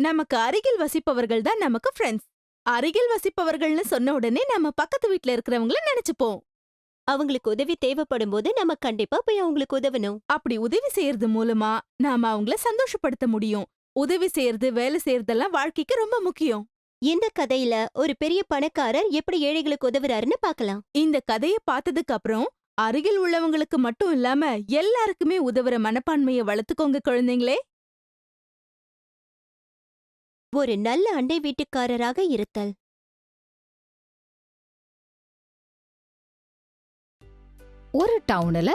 நமக்கு அருகில் வசிப்பவர்கள் தான் நமக்கு ஃப்ரெண்ட்ஸ் அருகில் வசிப்பவர்கள்னு சொன்ன உடனே நம்ம பக்கத்து வீட்ல இருக்கிறவங்கள நினைச்சுப்போம். அவங்களுக்கு உதவி தேவைப்படும் போது நம்ம கண்டிப்பா போய் அவங்களுக்கு உதவணும். அப்படி உதவி செய்யறது மூலமா நாம அவங்கள சந்தோஷப்படுத்த முடியும். உதவி செய்யறது வேலை செய்யறதெல்லாம் வாழ்க்கைக்கு ரொம்ப முக்கியம். இந்த கதையில ஒரு பெரிய பணக்காரர் எப்படி ஏழைகளுக்கு உதவுறாருன்னு பார்க்கலாம். இந்த கதைய பார்த்ததுக்கு அப்புறம் அருகில் உள்ளவங்களுக்கு மட்டும் இல்லாம எல்லாருக்குமே உதவுற மனப்பான்மைய வளர்த்துக்கோங்க குழந்தைங்களே. ஒரு நல்ல அண்டை வீட்டுக்காரராக இருத்தல். ஒரு டவுன்ல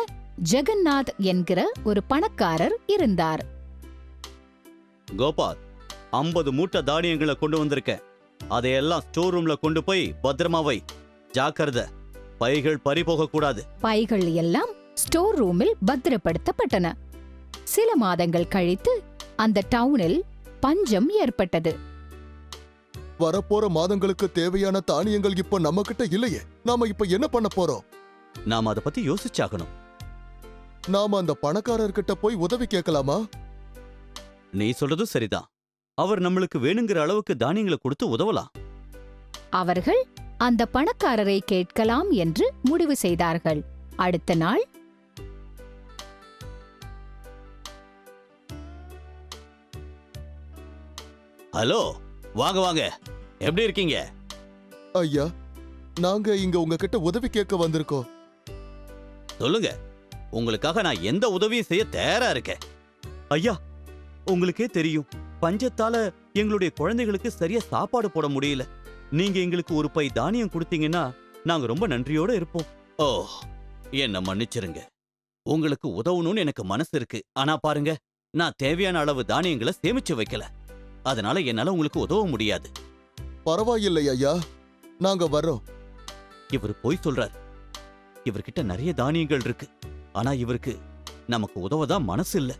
ஜெகநாத் என்கிற ஒரு பணக்காரர் இருந்தார். கோபால் ஐம்பது மூட்டை தானியங்களை கொண்டு வந்திருக்கேன் அதையெல்லாம் ஸ்டோர் ரூம்ல கொண்டு போய் பத்திரமா வை. ஜாக்கிரதை பைகள் பறிபோக கூடாது. பைகள் எல்லாம் ஸ்டோர் ரூமில் பத்திரப்படுத்தப்பட்டன. சில மாதங்கள் கழித்து அந்த டவுனில் பஞ்சம் ஏற்பட்டது. வரப்போற மாதங்களுக்கு தேவையான தானியங்கள் இப்ப நம்ம கிட்ட இல்லையே. நாம இப்ப என்ன பண்ண போறோம்? நாம அதை பத்தி யோசிச்சாகணும். நாம அந்த பணக்காரர்கிட்ட போய் உதவி கேட்கலாமா? நீ சொல்றதும் சரிதான். அவர் நம்மளுக்கு வேணுங்கிற அளவுக்கு தானியங்களை கொடுத்து உதவலாம். அவர்கள் அந்த பணக்காரரை கேட்கலாம் என்று முடிவு செய்தார்கள். அடுத்த நாள் ஹலோ வாங்க வாங்க. எப்படி இருக்கீங்க? ஐயா நாங்க இங்க உங்ககிட்ட உதவி கேட்க வந்திருக்கோம். சொல்லுங்க. உங்களுக்காக நான் எந்த உதவியும் செய்ய தயாரா இருக்கேன். ஐயா உங்களுக்கே தெரியும். பஞ்சத்தால எங்களுடைய குழந்தைகளுக்கு சரியா சாப்பாடு போட முடியல. நீங்க எங்களுக்கு ஒரு பை தானியம் கொடுத்தீங்கன்னா நாங்க ரொம்ப நன்றியோட இருப்போம். ஓ என்ன மன்னிச்சிருங்க. உங்களுக்கு உதவணும்னு எனக்கு மனசு இருக்கு. ஆனா பாருங்க நான் தேவையான அளவு தானியங்களை சேமிச்சு வைக்கல. அதனால என்னால உங்களுக்கு உதவ முடியாது. பரவாயில்லை ஐயா. நாங்க வர்றோம். இவர் பொய் சொல்றார். இவர்கிட்ட நிறைய தானியங்கள் இருக்கு. ஆனா இவருக்கு நமக்கு உதவதான் மனசு இல்ல.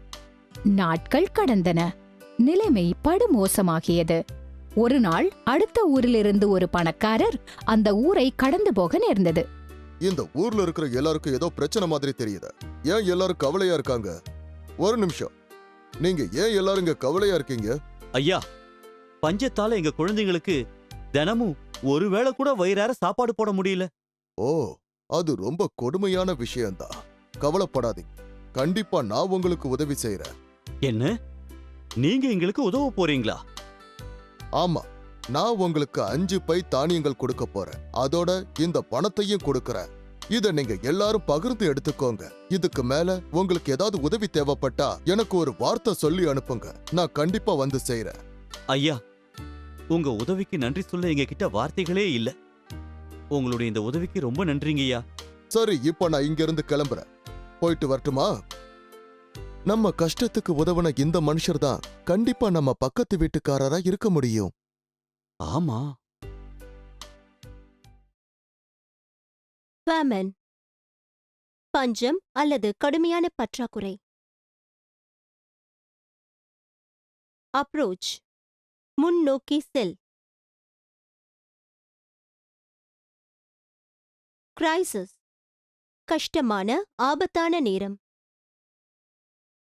நாட்கள் கடந்தன. நிலைமை படுமோசமாகியது ஒரு நாள் அடுத்த ஊரிலிருந்து ஒரு பணக்காரர் அந்த ஊரை கடந்து போக நேர்ந்தது. இந்த ஊர்ல இருக்கிற எல்லாருக்கும் ஏதோ பிரச்சனை மாதிரி தெரியுது. ஏன் எல்லாரும் கவலையா இருக்காங்க? ஒரு நிமிஷம். நீங்க ஏன் எல்லாரும் இங்க கவலையா இருக்கீங்க? ஐயா பஞ்சத்தால எங்க குழந்தைங்களுக்கு தினமும் ஒருவேளை கூட வயிறார சாப்பாடு போட முடியல. ஓ அது ரொம்ப கொடுமையான விஷயம்தான் கவலைப்படாதீங்க. கண்டிப்பா நான் உங்களுக்கு உதவி செய்யறேன் என்ன? நீங்க எங்களுக்கு உதவ போறீங்களா? ஆமா நான் உங்களுக்கு அஞ்சு பை தானியங்கள் கொடுக்க போறேன். அதோட இந்த பணத்தையும் கொடுக்கறேன். இத நீங்க எல்லாரும் பகிர்ந்து எடுத்துக்கோங்க. இதுக்கு மேல உங்களுக்கு ஏதாவது உதவி தேவைப்பட்டா எனக்கு ஒரு வார்த்தை சொல்லி அனுப்புங்க. நான் கண்டிப்பா வந்து செய்யறேன் ஐயா உங்க உதவிக்கு நன்றி சொல்ல எங்க கிட்ட வார்த்தைகளே இல்ல. உங்களுடைய இந்த உதவிக்கு ரொம்ப நன்றிங்கய்யா சரி இப்போ நான் இங்க இருந்து கிளம்புறேன். போயிட்டு வரட்டுமா? நம்ம கஷ்டத்துக்கு உதவுன இந்த மனுஷர் தான் கண்டிப்பா நம்ம பக்கத்து வீட்டுக்காரரா இருக்க முடியும். ஆமா. ஃபேமன் பஞ்சம் அல்லது கடுமையான பற்றாக்குறை. அப்ரோச். முன்னோக்கி செல். கிரைசிஸ். கஷ்டமான ஆபத்தான நேரம்.